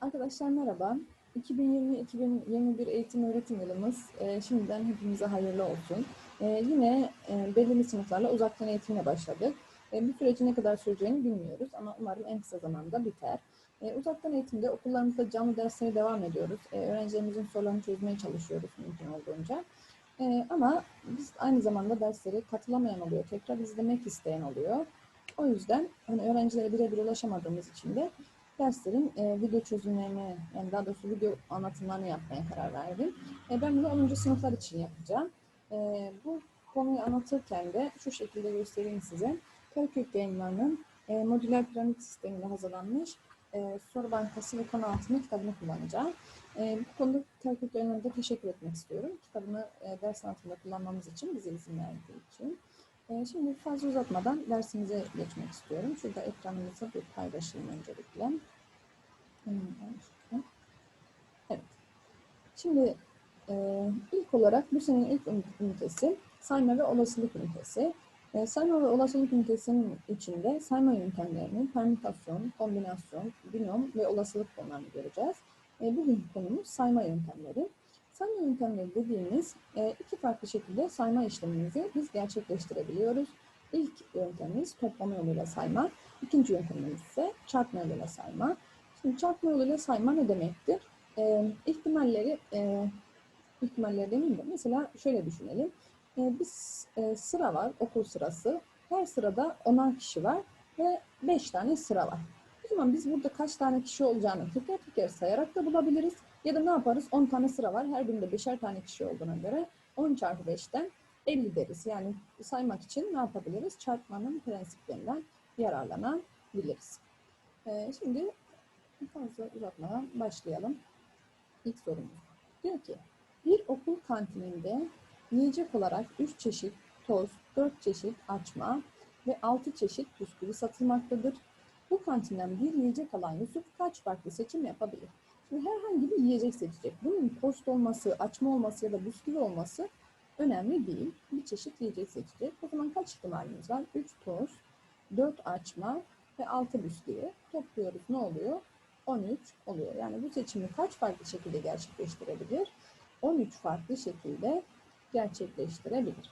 Arkadaşlar merhaba. 2020-2021 eğitim öğretim yılımız e, şimdiden hepimize hayırlı olsun. E, yine e, belirli sınıflarla uzaktan eğitimle başladık. E, bu sürecin ne kadar süreceğini bilmiyoruz ama umarım en kısa zamanda biter. E, uzaktan eğitimde okullarımızda canlı derslere devam ediyoruz. E, öğrencilerimizin sorularını çözmeye çalışıyoruz mümkün olduğunca. E, ama biz aynı zamanda derslere katılamayan oluyor, tekrar izlemek isteyen oluyor. O yüzden hani öğrencilere birebir ulaşamadığımız için de derslerin e, video çözümlerini, yani daha doğrusu video anlatımlarını yapmaya karar verdim. E, ben bunu 10. sınıflar için yapacağım. E, bu konuyu anlatırken de şu şekilde göstereyim size. Karakök yayınlarının e, modüler piramit sistemiyle hazırlanmış e, soru bankası ve konu altını kitabını kullanacağım. E, bu konuda Karakök yayınlarına teşekkür etmek istiyorum. Kitabını e, ders anlatımında kullanmamız için, bize izin verdiği için. E, şimdi fazla uzatmadan dersimize geçmek istiyorum. Şurada ekranımızı bir paylaşayım öncelikle. Evet. Şimdi e, ilk olarak bu senenin ilk ünitesi sayma ve olasılık ünitesi. E, sayma ve olasılık ünitesinin içinde sayma yöntemlerinin permütasyon, kombinasyon, binom ve olasılık konularını göreceğiz. E, bugün konumuz sayma yöntemleri. Sayma yöntemleri dediğimiz e, iki farklı şekilde sayma işlemimizi biz gerçekleştirebiliyoruz. İlk yöntemimiz toplama yoluyla sayma. İkinci yöntemimiz ise çarpma yoluyla sayma. Çarpma yoluyla sayma ne demektir? E, ihtimalleri, e, ihtimalleri demeyeyim de mesela şöyle düşünelim. E, bir e, sıra var, okul sırası. Her sırada 10'ar kişi var ve 5 tane sıra var. O zaman biz burada kaç tane kişi olacağını teker teker sayarak da bulabiliriz. Ya da ne yaparız? 10 tane sıra var. Her birinde 5'er tane kişi olduğuna göre 10 çarpı 5'ten 50 deriz. Yani saymak için ne yapabiliriz? Çarpmanın prensiplerinden yararlanabiliriz. Ee, şimdi fazla uzatmadan başlayalım. İlk sorumuz. Diyor ki, bir okul kantininde yiyecek olarak 3 çeşit toz, 4 çeşit açma ve 6 çeşit bisküvi satılmaktadır. Bu kantinden bir yiyecek alan Yusuf kaç farklı seçim yapabilir? Şimdi herhangi bir yiyecek seçecek. Bunun tost olması, açma olması ya da bisküvi olması önemli değil. Bir çeşit yiyecek seçecek. O zaman kaç ihtimalimiz var? 3 tost, 4 açma ve 6 bisküvi. Topluyoruz ne oluyor? 13 oluyor. Yani bu seçimi kaç farklı şekilde gerçekleştirebilir? 13 farklı şekilde gerçekleştirebilir.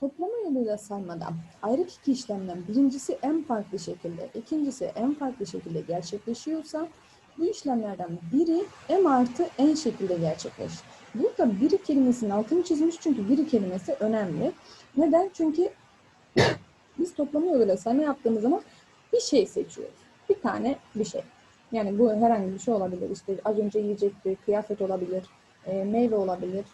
Toplama yoluyla saymadan ayrı iki işlemden birincisi en farklı şekilde, ikincisi en farklı şekilde gerçekleşiyorsa bu işlemlerden biri m artı n şekilde gerçekleşir. Burada biri kelimesinin altını çizmiş çünkü biri kelimesi önemli. Neden? Çünkü biz toplama yoluyla sayma yaptığımız zaman bir şey seçiyoruz. Bir tane bir şey. Yani bu herhangi bir şey olabilir. İşte az önce yiyecekti, kıyafet olabilir, e, meyve olabilir.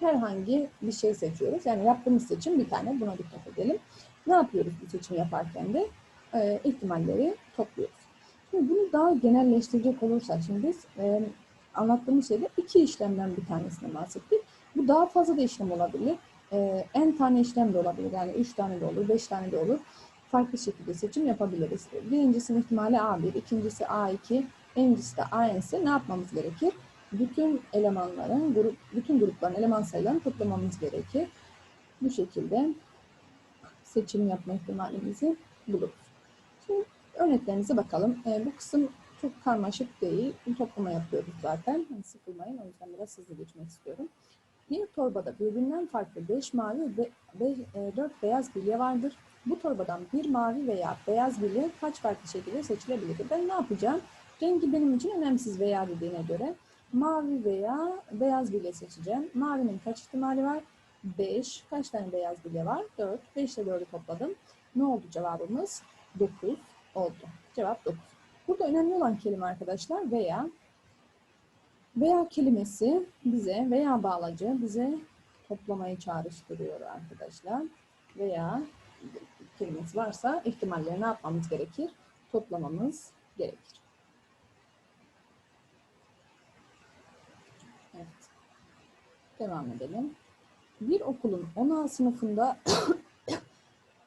Herhangi bir şey seçiyoruz. Yani yaptığımız seçim bir tane. Buna dikkat edelim. Ne yapıyoruz bu seçim yaparken de? E, ihtimalleri topluyoruz. Şimdi bunu daha genelleştirecek olursak şimdi biz e, anlattığımız şeyde iki işlemden bir tanesine bahsettik. Bu daha fazla da işlem olabilir. E, en tane işlem de olabilir. Yani üç tane de olur, beş tane de olur. Farklı şekilde seçim yapabiliriz. Birincisinin ihtimali A1, ikincisi A2, birincisi de AN ise ne yapmamız gerekir? Bütün elemanların, grup, bütün grupların eleman sayılarını toplamamız gerekir. Bu şekilde seçim yapma ihtimalimizi buluruz. Şimdi örneklerimize bakalım. E, bu kısım çok karmaşık değil. Toplama yapıyoruz zaten. Yani sıkılmayın. O yüzden biraz hızlı geçmek istiyorum. Bir torbada birbirinden farklı 5 mavi ve 4 beyaz bilye vardır. Bu torbadan bir mavi veya beyaz bilye kaç farklı şekilde seçilebilir? Ben ne yapacağım? Rengi benim için önemsiz veya dediğine göre mavi veya beyaz bilye seçeceğim. Mavinin kaç ihtimali var? 5. Kaç tane beyaz bilye var? 4. 5 ile 4'ü topladım. Ne oldu cevabımız? 9 oldu. Cevap 9. Burada önemli olan kelime arkadaşlar veya veya kelimesi bize veya bağlacı bize toplamayı çağrıştırıyor arkadaşlar. Veya kelimesi varsa ihtimalleri ne yapmamız gerekir? Toplamamız gerekir. Evet. Devam edelim. Bir okulun 10A sınıfında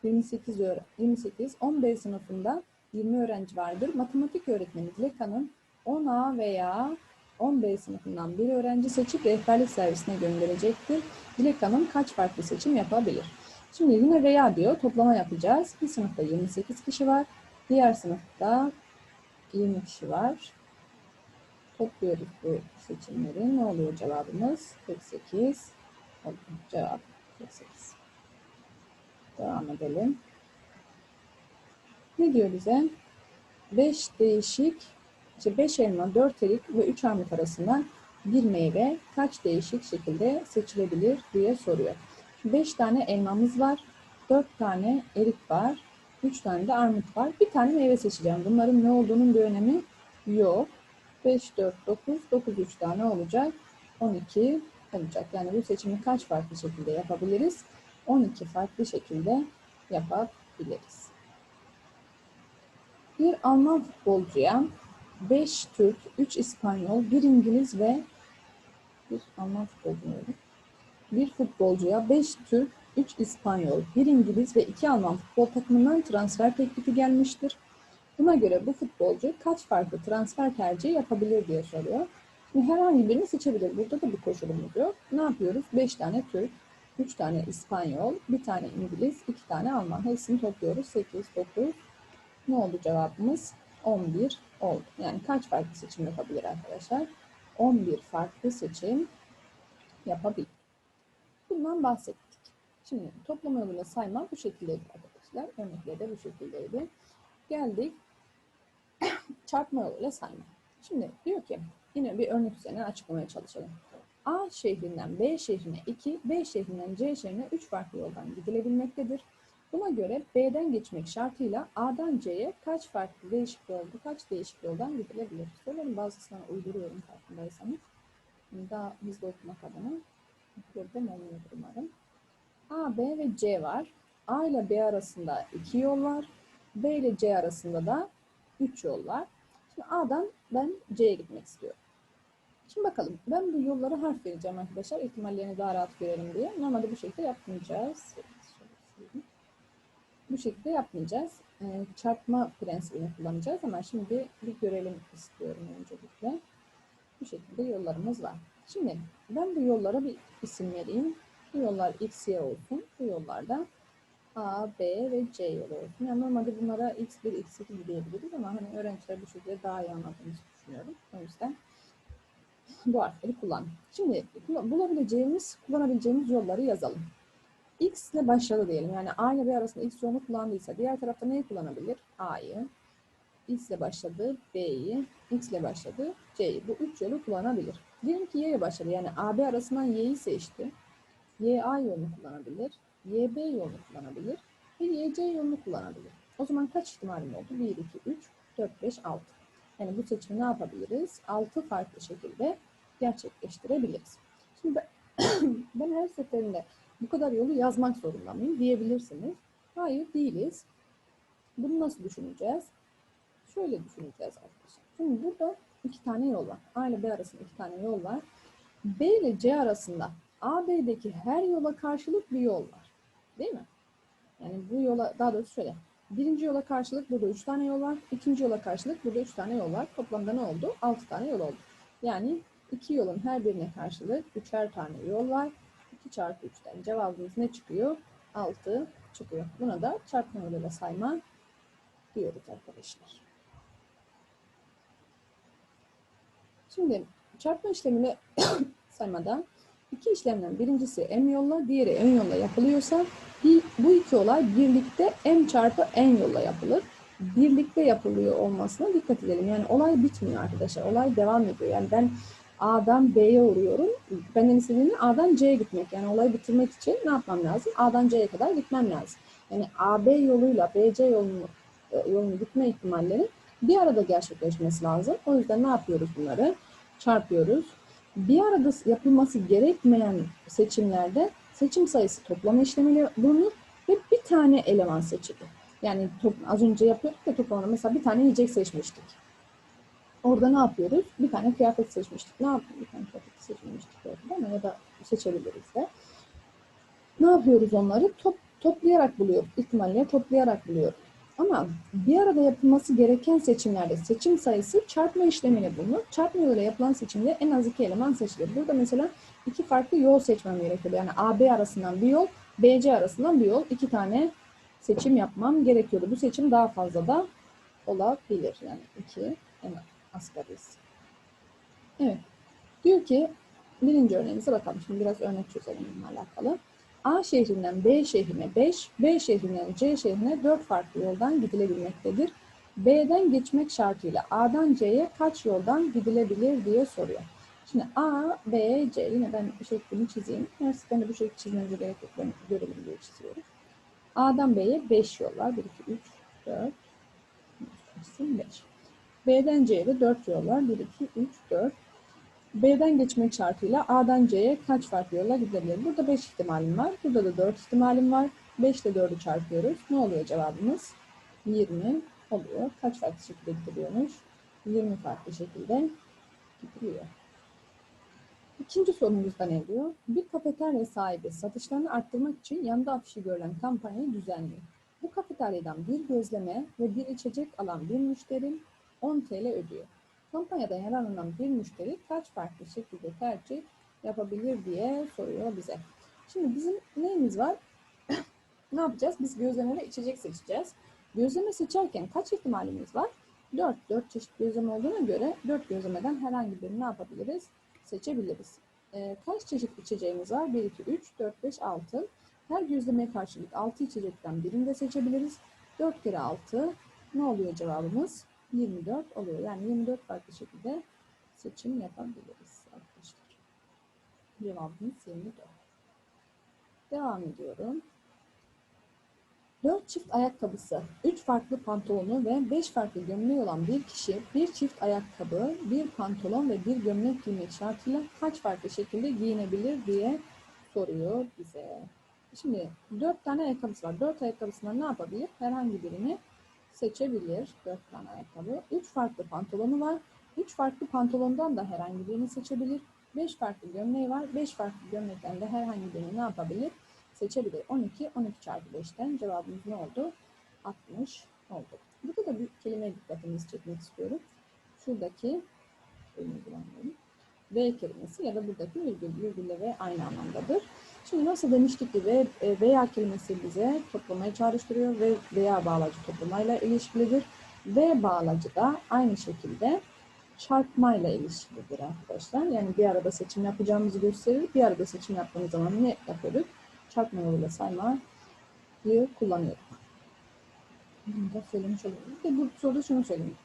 28, 28 10B sınıfında 20 öğrenci vardır. Matematik öğretmeni Dilek Hanım 10A veya 10B sınıfından bir öğrenci seçip rehberlik servisine gönderecektir. Dilek Hanım kaç farklı seçim yapabilir? Şimdi yine veya diyor toplama yapacağız. Bir sınıfta 28 kişi var. Diğer sınıfta 20 kişi var. Topluyoruz bu seçimleri. Ne oluyor cevabımız? 48. Oldu. Cevap 48. Devam edelim. Ne diyor bize? 5 değişik, işte 5 elma, 4 erik ve 3 armut arasından bir meyve kaç değişik şekilde seçilebilir diye soruyor. 5 tane elmamız var, 4 tane erik var, 3 tane de armut var. Bir tane meyve seçeceğim. Bunların ne olduğunun bir önemi yok. 5, 4, 9, 9, 3 tane olacak. 12 olacak. Yani bu seçimi kaç farklı şekilde yapabiliriz? 12 farklı şekilde yapabiliriz. Bir Alman futbolcuya 5 Türk, 3 İspanyol, 1 İngiliz ve bir Alman futbolcu? Bir futbolcuya 5 Türk, 3 İspanyol, 1 İngiliz ve 2 Alman futbol takımından transfer teklifi gelmiştir. Buna göre bu futbolcu kaç farklı transfer tercihi yapabilir diye soruyor. Şimdi herhangi birini seçebilir. Burada da bir koşulumuz yok. Ne yapıyoruz? 5 tane Türk, 3 tane İspanyol, 1 tane İngiliz, 2 tane Alman. Hepsini topluyoruz. 8, 9, ne oldu cevabımız? 11 oldu. Yani kaç farklı seçim yapabilir arkadaşlar? 11 farklı seçim yapabilir. Bundan bahsettik. Şimdi toplama yoluyla sayma bu şekildeydi arkadaşlar. Örnekleri de bu şekildeydi. Geldik çarpma yoluyla sayma. Şimdi diyor ki yine bir örnek üzerinden açıklamaya çalışalım. A şehrinden B şehrine 2, B şehrinden C şehrine 3 farklı yoldan gidilebilmektedir. Buna göre B'den geçmek şartıyla A'dan C'ye kaç farklı değişik yolda, kaç değişik yoldan gidilebilir? Soruların bazısına uyduruyorum farkındaysanız. Daha hızlı okumak adına olmuyordur umarım. A, B ve C var. A ile B arasında iki yol var. B ile C arasında da üç yol var. Şimdi A'dan ben C'ye gitmek istiyorum. Şimdi bakalım. Ben bu yollara harf vereceğim arkadaşlar. İhtimallerini daha rahat görelim diye. Normalde bu şekilde yapmayacağız. Bu şekilde yapmayacağız. Ee, çarpma prensibini kullanacağız ama şimdi bir görelim istiyorum öncelikle. Bu şekilde yollarımız var. Şimdi ben bu yollara bir isim vereyim. Bu yollar X, Y olsun. Bu yollarda A, B ve C yolu olsun. Yani normalde bunlara X1, X2 diyebiliriz ama hani öğrenciler bu şekilde daha iyi anladığımızı düşünüyorum. O yüzden bu harfleri kullan. Şimdi bulabileceğimiz, kullanabileceğimiz yolları yazalım. X ile başladı diyelim. Yani A ile B arasında X yolunu kullandıysa diğer tarafta neyi kullanabilir? A'yı. X ile başladı B'yi. X ile başladı C'yi. Bu üç yolu kullanabilir. Diyelim ki Y ile başladı. Yani AB arasından Y'yi seçti. YA yolunu kullanabilir. YB yolunu kullanabilir. Ve YC yolunu kullanabilir. O zaman kaç ihtimalim oldu? 1, 2, 3, 4, 5, 6. Yani bu seçimi ne yapabiliriz? 6 farklı şekilde gerçekleştirebiliriz. Şimdi ben, ben her seferinde bu kadar yolu yazmak zorunda mıyım diyebilirsiniz. Hayır değiliz. Bunu nasıl düşüneceğiz? Şöyle düşüneceğiz arkadaşlar. Şimdi burada iki tane yol var. A ile B arasında iki tane yol var. B ile C arasında AB'deki her yola karşılık bir yol var. Değil mi? Yani bu yola daha doğrusu şöyle. Birinci yola karşılık burada üç tane yol var. İkinci yola karşılık burada üç tane yol var. Toplamda ne oldu? Altı tane yol oldu. Yani iki yolun her birine karşılık üçer tane yol var. 2 çarpı 3'ten cevabımız ne çıkıyor? 6 çıkıyor. Buna da çarpma yoluyla sayma diyoruz arkadaşlar. Şimdi çarpma işlemini saymada iki işlemden birincisi m yolla, diğeri n yolla yapılıyorsa bu iki olay birlikte m çarpı n yolla yapılır. Birlikte yapılıyor olmasına dikkat edelim. Yani olay bitmiyor arkadaşlar. Olay devam ediyor. Yani ben A'dan B'ye uğruyorum. Benden istediğini A'dan C'ye gitmek. Yani olayı bitirmek için ne yapmam lazım? A'dan C'ye kadar gitmem lazım. Yani AB yoluyla BC yolunu, e, yolunu gitme ihtimalleri bir arada gerçekleşmesi lazım. O yüzden ne yapıyoruz bunları? Çarpıyoruz. Bir arada yapılması gerekmeyen seçimlerde seçim sayısı toplama işlemiyle bulunur ve bir tane eleman seçilir. Yani top, az önce yapıyorduk ya toplamda mesela bir tane yiyecek seçmiştik. Orada ne yapıyoruz? Bir tane kıyafet seçmiştik. Ne yapıyoruz? Bir tane kıyafet seçmemiştik orada ya da seçebiliriz de. Ne yapıyoruz onları? Top, toplayarak buluyoruz. İhtimalleri toplayarak buluyoruz. Ama bir arada yapılması gereken seçimlerde seçim sayısı çarpma işlemiyle bulunur. Çarpma yoluyla yapılan seçimde en az iki eleman seçilir. Burada mesela iki farklı yol seçmem gerekiyor. Yani AB arasından bir yol, BC arasından bir yol. iki tane seçim yapmam gerekiyordu. Bu seçim daha fazla da olabilir. Yani iki en asgari. Evet. Diyor ki birinci örneğimize bakalım. Şimdi biraz örnek çözelim bununla alakalı. A şehrinden B şehrine 5, B şehrinden C şehrine 4 farklı yoldan gidilebilmektedir. B'den geçmek şartıyla A'dan C'ye kaç yoldan gidilebilir diye soruyor. Şimdi A, B, C. Yine ben bu şeklini çizeyim. Her seferinde bu şekli çizmenize gerek yok. Ben görelim diye çiziyorum. A'dan B'ye 5 yol var. 1, 2, 3, 4, 5. B'den C'ye de 4 yol var. 1, 2, 3, 4. B'den geçmek şartıyla A'dan C'ye kaç farklı yolla gidebilir? Burada 5 ihtimalim var. Burada da 4 ihtimalim var. 5 ile 4'ü çarpıyoruz. Ne oluyor cevabımız? 20 oluyor. Kaç farklı şekilde gidiliyormuş? 20 farklı şekilde gidiliyor. İkinci sorumuzda ne diyor? Bir kafeterya sahibi satışlarını arttırmak için yanında afişi görülen kampanyayı düzenliyor. Bu kafeteryadan bir gözleme ve bir içecek alan bir müşteri 10 TL ödüyor. Kampanyada yararlanan bir müşteri kaç farklı şekilde tercih yapabilir diye soruyor bize. Şimdi bizim neyimiz var? ne yapacağız? Biz gözleme içecek seçeceğiz. Gözleme seçerken kaç ihtimalimiz var? 4. 4 çeşit gözleme olduğuna göre 4 gözlemeden herhangi birini ne yapabiliriz? Seçebiliriz. Ee, kaç çeşit içeceğimiz var? 1, 2, 3, 4, 5, 6. Her gözlemeye karşılık 6 içecekten birini de seçebiliriz. 4 kere 6 ne oluyor cevabımız? 24 oluyor. Yani 24 farklı şekilde seçim yapabiliriz arkadaşlar. Cevabımız 24. Devam ediyorum. 4 çift ayakkabısı, 3 farklı pantolonu ve 5 farklı gömleği olan bir kişi bir çift ayakkabı, bir pantolon ve bir gömlek giymek şartıyla kaç farklı şekilde giyinebilir diye soruyor bize. Şimdi 4 tane ayakkabısı var. 4 ayakkabısından ne yapabilir? Herhangi birini seçebilir. 4 tane ayakkabı. 3 farklı pantolonu var. 3 farklı pantolondan da herhangi birini seçebilir. 5 farklı gömleği var. 5 farklı gömlekten de herhangi birini ne yapabilir? Seçebilir. 12, 12 çarpı 5'ten cevabımız ne oldu? 60 oldu. Burada da bir kelime dikkatinizi çekmek istiyorum. Şuradaki V kelimesi ya da buradaki virgül, virgülle ve aynı anlamdadır. Şimdi nasıl demiştik ki ve, veya kelimesi bize toplamaya çağrıştırıyor ve veya bağlacı toplamayla ilişkilidir. Ve bağlacı da aynı şekilde çarpmayla ilişkilidir arkadaşlar. Yani bir arada seçim yapacağımızı gösterir. Bir arada seçim yaptığımız zaman ne yapıyorduk? Çarpma yoluyla saymayı kullanıyorduk. Bunu da söylemiş olayım. Ve bu soruda şunu söyleyeyim.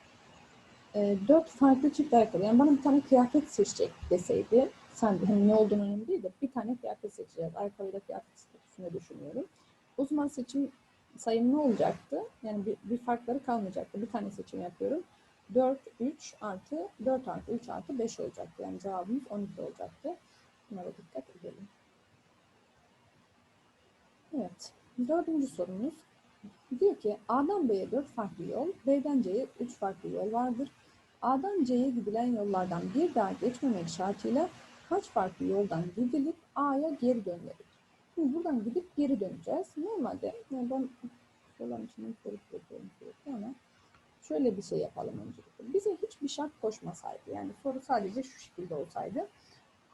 E, dört farklı çift ayakkabı. Yani bana bir tane kıyafet seçecek deseydi sen hani ne olduğunu önemli değil de bir tane kıyafet seçeceğiz. Ayakkabıyla kıyafet statüsünü düşünüyorum. O zaman seçim sayım ne olacaktı? Yani bir, bir farkları kalmayacaktı. Bir tane seçim yapıyorum. 4, 3 artı 4 artı 3 artı 5 olacaktı. Yani cevabımız 12 olacaktı. Bunlara dikkat edelim. Evet. Dördüncü sorumuz. Diyor ki A'dan B'ye 4 farklı yol, B'den C'ye 3 farklı yol vardır. A'dan C'ye gidilen yollardan bir daha geçmemek şartıyla kaç farklı yoldan gidilip A'ya geri dönülebilir? Şimdi buradan gidip geri döneceğiz. Normalde yani ben yolların içinden sorup yapıyorum sürekli ama şöyle bir şey yapalım öncelikle. Bize hiçbir şart koşmasaydı yani soru sadece şu şekilde olsaydı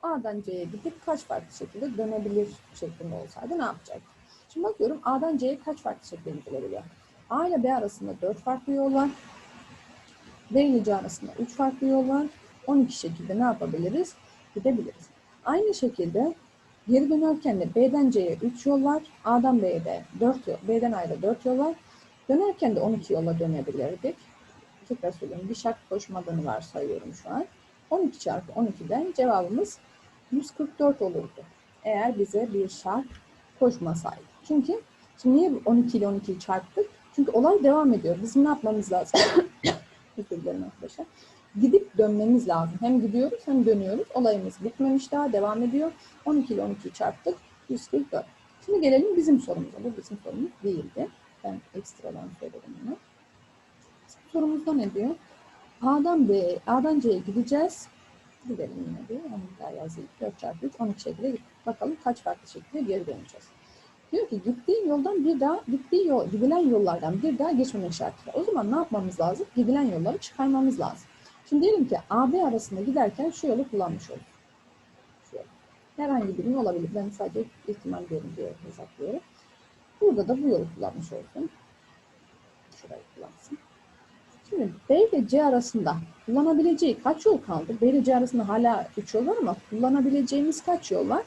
A'dan C'ye gidip kaç farklı şekilde dönebilir şeklinde olsaydı ne yapacaktık? Şimdi bakıyorum A'dan C'ye kaç farklı şekilde gidilebiliyor? A ile B arasında 4 farklı yol var. B ile C arasında 3 farklı yol var. 12 şekilde ne yapabiliriz? Gidebiliriz. Aynı şekilde geri dönerken de B'den C'ye 3 yol var. A'dan B'ye de 4 yol, B'den A'ya 4 yol var. Dönerken de 12 yola dönebilirdik. Tekrar söyleyeyim. Bir şart koşmadığını varsayıyorum şu an. 12 çarpı 12'den cevabımız 144 olurdu. Eğer bize bir şart koşmasaydı. Çünkü şimdi niye 12 ile 12'yi çarptık? Çünkü olay devam ediyor. Bizim ne yapmamız lazım? Özür dilerim arkadaşlar. Gidip dönmemiz lazım. Hem gidiyoruz hem dönüyoruz. Olayımız bitmemiş daha devam ediyor. 12 ile 12'yi çarptık. 144. Şimdi gelelim bizim sorumuza. Bu bizim sorumuz değildi. Ben ekstradan söyledim bunu. Sorumuzda ne diyor? A'dan B, A'dan C'ye gideceğiz. Gidelim yine bir. Onu daha yazayım. 4 çarpı 3, 12 şekilde. Bakalım kaç farklı şekilde geri döneceğiz. Diyor ki gittiğin yoldan bir daha, gittiği yol, gidilen yollardan bir daha geçmemek şartıyla. O zaman ne yapmamız lazım? Gidilen yolları çıkarmamız lazım. Şimdi diyelim ki AB arasında giderken şu yolu kullanmış olduk. Şu yol. Herhangi birinin olabilir. Ben sadece ihtimal diyorum diye hesaplıyorum. Burada da bu yolu kullanmış olsun. Şurayı kullansın. Şimdi B ile C arasında kullanabileceği kaç yol kaldı? B ile C arasında hala 3 yol var ama kullanabileceğimiz kaç yol var?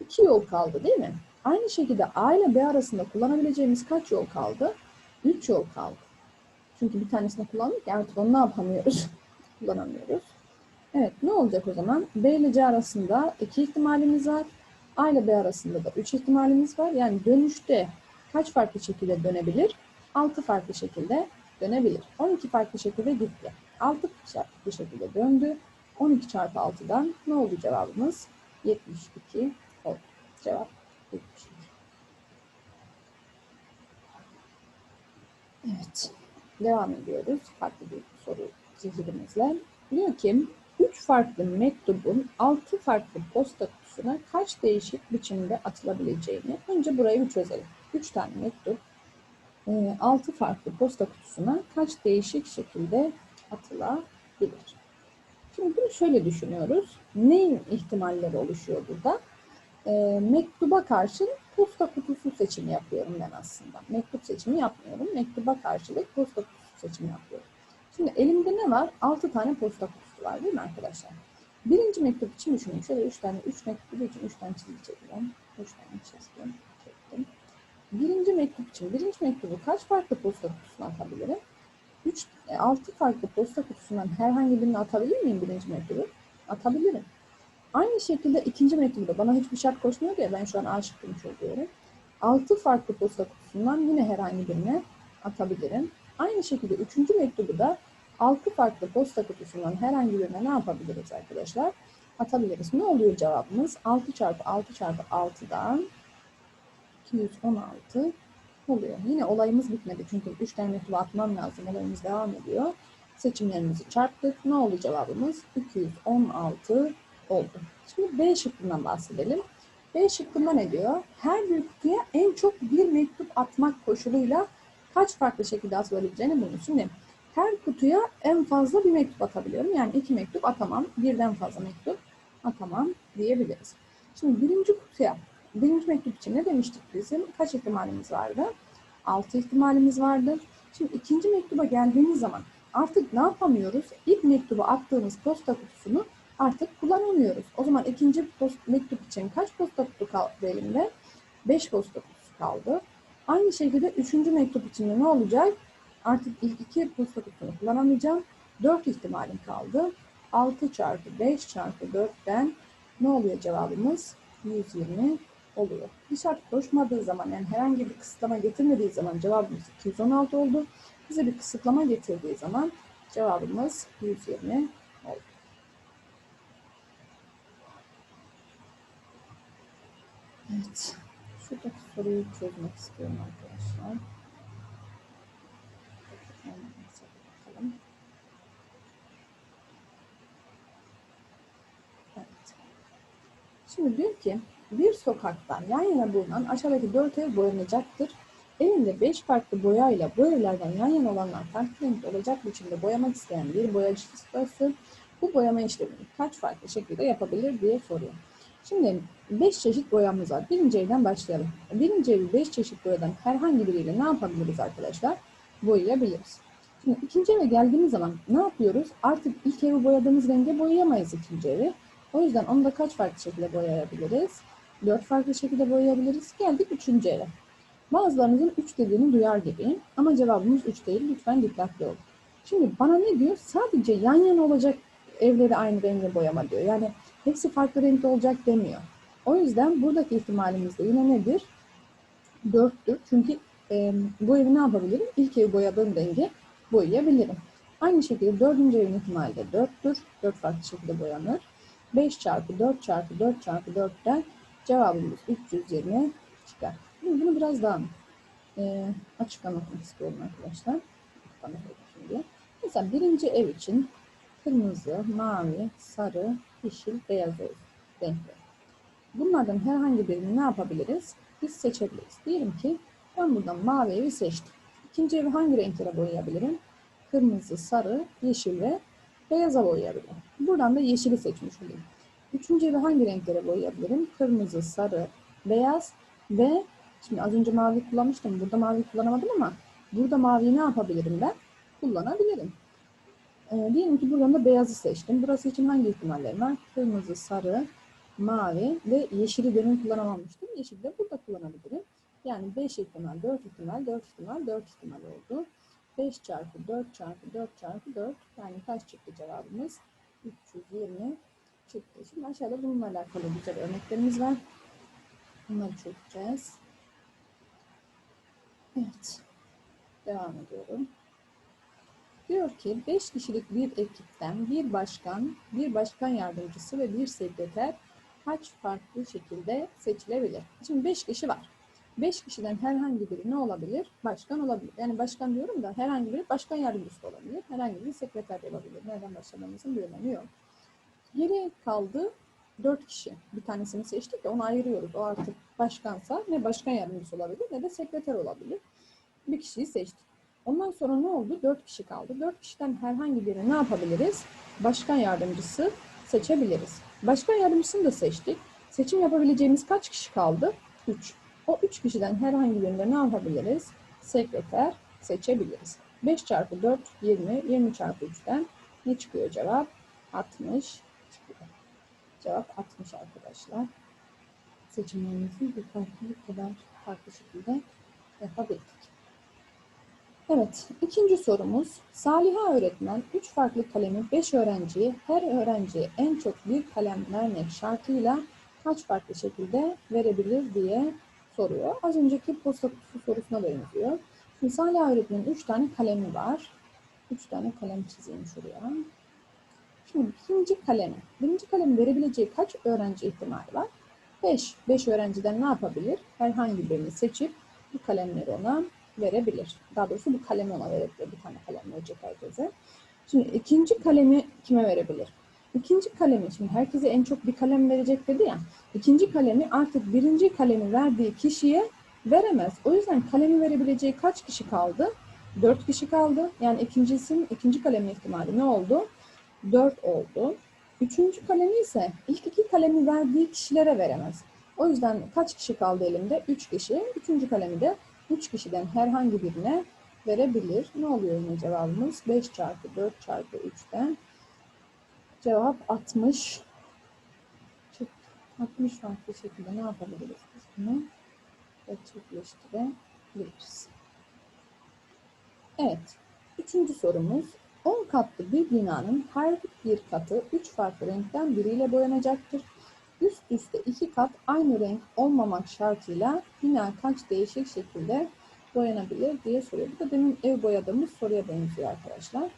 2 yol kaldı değil mi? Aynı şekilde A ile B arasında kullanabileceğimiz kaç yol kaldı? 3 yol kaldı. Çünkü bir tanesini kullandık. Evet onu ne yapamıyoruz? Kullanamıyoruz. Evet ne olacak o zaman? B ile C arasında 2 ihtimalimiz var. A ile B arasında da 3 ihtimalimiz var. Yani dönüşte kaç farklı şekilde dönebilir? 6 farklı şekilde dönebilir. 12 farklı şekilde gitti. 6 farklı şekilde döndü. 12 çarpı 6'dan ne oldu cevabımız? 72 oldu. Cevap 72. Evet. Devam ediyoruz. Farklı bir soru zihirimizle. Diyor ki 3 farklı mektubun 6 farklı posta kutusuna kaç değişik biçimde atılabileceğini önce burayı bir çözelim. 3 tane mektup 6 farklı posta kutusuna kaç değişik şekilde atılabilir? Şimdi bunu şöyle düşünüyoruz. Neyin ihtimalleri oluşuyor burada? E, mektuba karşın posta kutusu seçimi yapıyorum ben aslında. Mektup seçimi yapmıyorum. Mektuba karşılık posta kutusu seçimi yapıyorum. Şimdi elimde ne var? 6 tane posta kutusu var değil mi arkadaşlar? Birinci mektup için düşünün. Şöyle 3 tane, 3 mektubu için 3 tane çizgi çekiyorum. 3 tane çizgi çektim. Birinci mektup için birinci mektubu kaç farklı posta kutusuna atabilirim? 3, 6 farklı posta kutusundan herhangi birini atabilir miyim birinci mektubu? Atabilirim. Aynı şekilde ikinci mektubu da bana hiçbir şart koşmuyor ya ben şu an A şıkkını çözüyorum. 6 farklı posta kutusundan yine herhangi birine atabilirim. Aynı şekilde üçüncü mektubu da 6 farklı posta kutusundan herhangi birine ne yapabiliriz arkadaşlar? Atabiliriz. Ne oluyor cevabımız? 6 çarpı 6 çarpı 6'dan 216 oluyor. Yine olayımız bitmedi çünkü 3 tane mektubu atmam lazım. Olayımız devam ediyor. Seçimlerimizi çarptık. Ne oldu cevabımız? 216 oldu. Şimdi B şıkkından bahsedelim. B şıkkında ne diyor? Her bir kutuya en çok bir mektup atmak koşuluyla kaç farklı şekilde atılabileceğini bulun. Şimdi her kutuya en fazla bir mektup atabiliyorum. Yani iki mektup atamam. Birden fazla mektup atamam diyebiliriz. Şimdi birinci kutuya, birinci mektup için ne demiştik bizim? Kaç ihtimalimiz vardı? Altı ihtimalimiz vardı. Şimdi ikinci mektuba geldiğimiz zaman artık ne yapamıyoruz? İlk mektubu attığımız posta kutusunu artık kullanamıyoruz. O zaman ikinci post, mektup için kaç posta kutu kaldı elimde? Beş posta kutusu kaldı. Aynı şekilde üçüncü mektup için de ne olacak? Artık ilk iki posta kutusunu kullanamayacağım. Dört ihtimalim kaldı. 6 çarpı 5 çarpı 4'ten ne oluyor cevabımız? 120 oluyor. Bir şart koşmadığı zaman yani herhangi bir kısıtlama getirmediği zaman cevabımız 216 oldu. Bize bir kısıtlama getirdiği zaman cevabımız 120 oldu. Evet. Şuradaki soruyu çözmek istiyorum arkadaşlar. Bakalım. Evet. Şimdi diyor ki bir sokakta yan yana bulunan aşağıdaki dört ev boyanacaktır. Elinde beş farklı boyayla bu evlerden yan yana olanlar farklı renkli olacak biçimde boyamak isteyen bir boyacı ustası bu boyama işlemini kaç farklı şekilde yapabilir diye soruyor. Şimdi 5 çeşit boyamız var. Birinci evden başlayalım. Birinci evi 5 çeşit boyadan herhangi biriyle ne yapabiliriz arkadaşlar? Boyayabiliriz. Şimdi ikinci eve geldiğimiz zaman ne yapıyoruz? Artık ilk evi boyadığımız renge boyayamayız ikinci evi. O yüzden onu da kaç farklı şekilde boyayabiliriz? 4 farklı şekilde boyayabiliriz. Geldik üçüncü eve. Bazılarınızın 3 dediğini duyar gibi ama cevabımız 3 değil. Lütfen dikkatli olun. Şimdi bana ne diyor? Sadece yan yana olacak evleri aynı renge boyama diyor. Yani hepsi farklı renkte olacak demiyor. O yüzden buradaki ihtimalimiz de yine nedir? 4'tür. Çünkü e, bu evi ne yapabilirim? İlk evi boyadığım rengi boyayabilirim. Aynı şekilde dördüncü evin ihtimali de 4'tür. 4 farklı şekilde boyanır. 5 çarpı 4 çarpı 4 çarpı 4'ten cevabımız 320 çıkar. Bunu biraz daha e, açık anlatmak istiyorum arkadaşlar. Şimdi. Mesela birinci ev için kırmızı, mavi, sarı, yeşil, beyaz renkleri. Bunlardan herhangi birini ne yapabiliriz? Biz seçebiliriz. Diyelim ki ben buradan mavi evi seçtim. İkinci evi hangi renklere boyayabilirim? Kırmızı, sarı, yeşil ve beyaza boyayabilirim. Buradan da yeşili seçmiş olayım. Üçüncü evi hangi renklere boyayabilirim? Kırmızı, sarı, beyaz ve şimdi az önce mavi kullanmıştım. Burada mavi kullanamadım ama burada maviyi ne yapabilirim ben? kullanabilirim. Ee, diyelim ki buradan da beyazı seçtim. Burası için hangi ihtimallerim var? Kırmızı, sarı, mavi ve yeşili demin kullanamamıştım. Yeşili de burada kullanabilirim. Yani 5 ihtimal, 4 ihtimal, 4 ihtimal, 4 ihtimal oldu. 5 çarpı 4 çarpı 4 çarpı 4 yani kaç çıktı cevabımız? 320 çıktı. Şimdi aşağıda bununla alakalı güzel örneklerimiz var. Bunları çözeceğiz. Evet. Devam ediyorum. Diyor ki 5 kişilik bir ekipten bir başkan, bir başkan yardımcısı ve bir sekreter kaç farklı şekilde seçilebilir? Şimdi 5 kişi var. 5 kişiden herhangi biri ne olabilir? Başkan olabilir. Yani başkan diyorum da herhangi biri başkan yardımcısı olabilir. Herhangi biri sekreter de olabilir. Nereden başlamamızın bir önemi yok. Geri kaldı 4 kişi. Bir tanesini seçtik ya onu ayırıyoruz. O artık başkansa ne başkan yardımcısı olabilir ne de sekreter olabilir. Bir kişiyi seçtik. Ondan sonra ne oldu? 4 kişi kaldı. 4 kişiden herhangi birini ne yapabiliriz? Başkan yardımcısı seçebiliriz. Başkan yardımcısını da seçtik. Seçim yapabileceğimiz kaç kişi kaldı? 3. O 3 kişiden herhangi birinde ne yapabiliriz? Sekreter seçebiliriz. 5 çarpı 4 20. 20 çarpı 3'ten ne çıkıyor cevap? 60 çıkıyor. Cevap 60 arkadaşlar. Seçimlerimizi bir farklı kadar farklı şekilde yapabildik. Evet, ikinci sorumuz. Saliha öğretmen 3 farklı kalemi 5 öğrenciye, her öğrenciye en çok bir kalem vermek şartıyla kaç farklı şekilde verebilir diye soruyor. Az önceki posta kutusu sorusuna benziyor. Şimdi Saliha öğretmenin 3 tane kalemi var. 3 tane kalem çizeyim şuraya. Şimdi birinci kalemi. Birinci kalemi verebileceği kaç öğrenci ihtimali var? 5. 5 öğrenciden ne yapabilir? Herhangi birini seçip bu kalemleri ona verebilir. Daha doğrusu bu kalemi ona verebilir. Bir tane kalem verecek herkese. Şimdi ikinci kalemi kime verebilir? İkinci kalemi, şimdi herkese en çok bir kalem verecek dedi ya. İkinci kalemi artık birinci kalemi verdiği kişiye veremez. O yüzden kalemi verebileceği kaç kişi kaldı? Dört kişi kaldı. Yani ikincisinin ikinci kalemi ihtimali ne oldu? Dört oldu. Üçüncü kalemi ise ilk iki kalemi verdiği kişilere veremez. O yüzden kaç kişi kaldı elimde? Üç kişi. Üçüncü kalemi de 3 kişiden herhangi birine verebilir. Ne oluyor yine cevabımız? 5 çarpı 4 çarpı 3'ten cevap 60 çıktı. 60 farklı şekilde ne yapabiliriz biz bunu? Gerçekleştirebiliriz. Evet. Üçüncü sorumuz. 10 katlı bir binanın her bir katı 3 farklı renkten biriyle boyanacaktır. Üst üste iki kat aynı renk olmamak şartıyla bina kaç değişik şekilde boyanabilir diye soruyor. Bu da demin ev boyadığımız soruya benziyor arkadaşlar.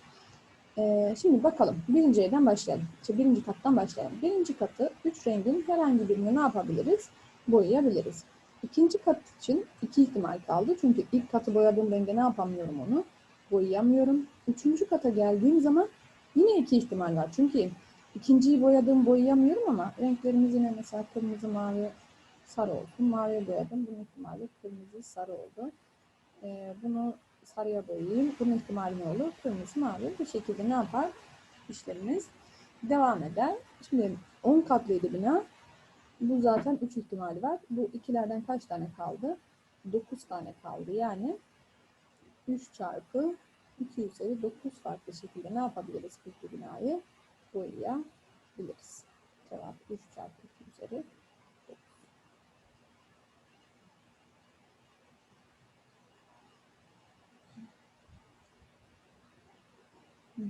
Ee, şimdi bakalım. Birinci evden başlayalım. İşte birinci kattan başlayalım. Birinci katı üç rengin herhangi birini ne yapabiliriz? Boyayabiliriz. İkinci kat için iki ihtimal kaldı. Çünkü ilk katı boyadığım renge ne yapamıyorum onu? Boyayamıyorum. Üçüncü kata geldiğim zaman yine iki ihtimal var. Çünkü İkinciyi boyadım boyayamıyorum ama renklerimiz yine mesela kırmızı, mavi, sarı olsun. Maviye boyadım. Bunun ihtimali kırmızı, sarı oldu. Ee, bunu sarıya boyayayım. Bunun ihtimali ne olur? Kırmızı, mavi. Bu şekilde ne yapar? İşlemimiz devam eder. Şimdi 10 katlıydı bina. Bu zaten 3 ihtimali var. Bu ikilerden kaç tane kaldı? 9 tane kaldı. Yani 3 çarpı 2 üzeri 9 farklı şekilde ne yapabiliriz bu binayı? boyayabiliriz. Cevap 3 çarpı 2 üzeri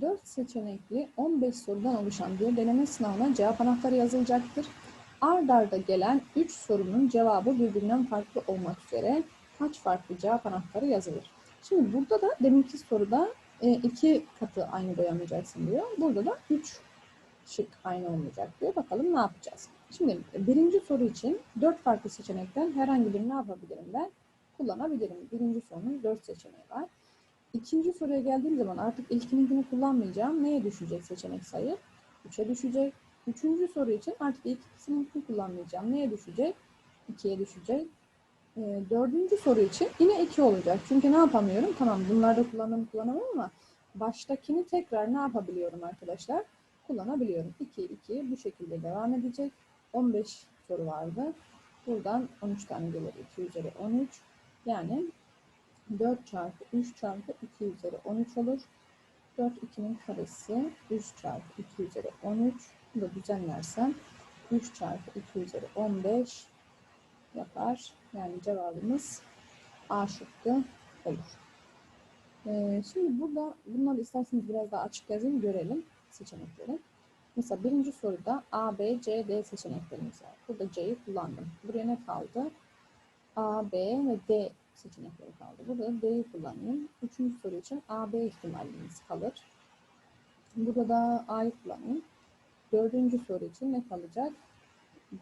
4 seçenekli 15 sorudan oluşan bir deneme sınavına cevap anahtarı yazılacaktır. Ard arda gelen 3 sorunun cevabı birbirinden farklı olmak üzere kaç farklı cevap anahtarı yazılır? Şimdi burada da deminki soruda e, 2 katı aynı boyamayacaksın diyor. Burada da 3 şık aynı olmayacak diyor. Bakalım ne yapacağız? Şimdi birinci soru için 4 farklı seçenekten herhangi birini ne yapabilirim ben? Kullanabilirim. Birinci sorunun 4 seçeneği var. İkinci soruya geldiğim zaman artık ilkininkini kullanmayacağım. Neye düşecek seçenek sayı? 3'e düşecek. Üçüncü soru için artık ikisininkini kullanmayacağım. Neye düşecek? 2'ye düşecek. E, dördüncü soru için yine 2 olacak. Çünkü ne yapamıyorum? Tamam bunlarda kullanım kullanamam ama baştakini tekrar ne yapabiliyorum arkadaşlar? kullanabiliyorum. 2, 2 bu şekilde devam edecek. 15 soru vardı. Buradan 13 tane gelir. 2 üzeri 13. Yani 4 çarpı 3 çarpı 2 üzeri 13 olur. 4 2'nin karesi 3 çarpı 2 üzeri 13. Bunu da düzenlersem 3 çarpı 2 üzeri 15 yapar. Yani cevabımız A şıkkı olur. Ee, şimdi burada bunları isterseniz biraz daha açık yazayım görelim seçenekleri. Mesela birinci soruda A, B, C, D seçeneklerimiz var. Burada C'yi kullandım. Buraya ne kaldı? A, B ve D seçenekleri kaldı. Burada da D'yi kullanayım. Üçüncü soru için A, B ihtimalimiz kalır. Burada da A'yı kullanayım. Dördüncü soru için ne kalacak?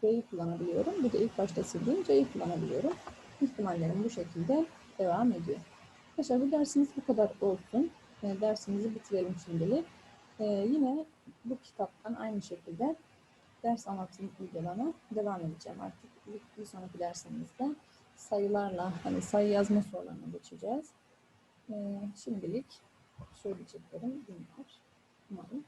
B'yi kullanabiliyorum. Bir de ilk başta sildiğim C'yi kullanabiliyorum. İhtimallerim bu şekilde devam ediyor. Arkadaşlar bu dersimiz bu kadar olsun. E, dersimizi bitirelim şimdilik. E, yine bu kitaptan aynı şekilde ders anlatım videolarına devam edeceğim artık. Bir sonraki dersimizde sayılarla, hani sayı yazma sorularına geçeceğiz. E, şimdilik söyleyeceklerim bunlar. Umarım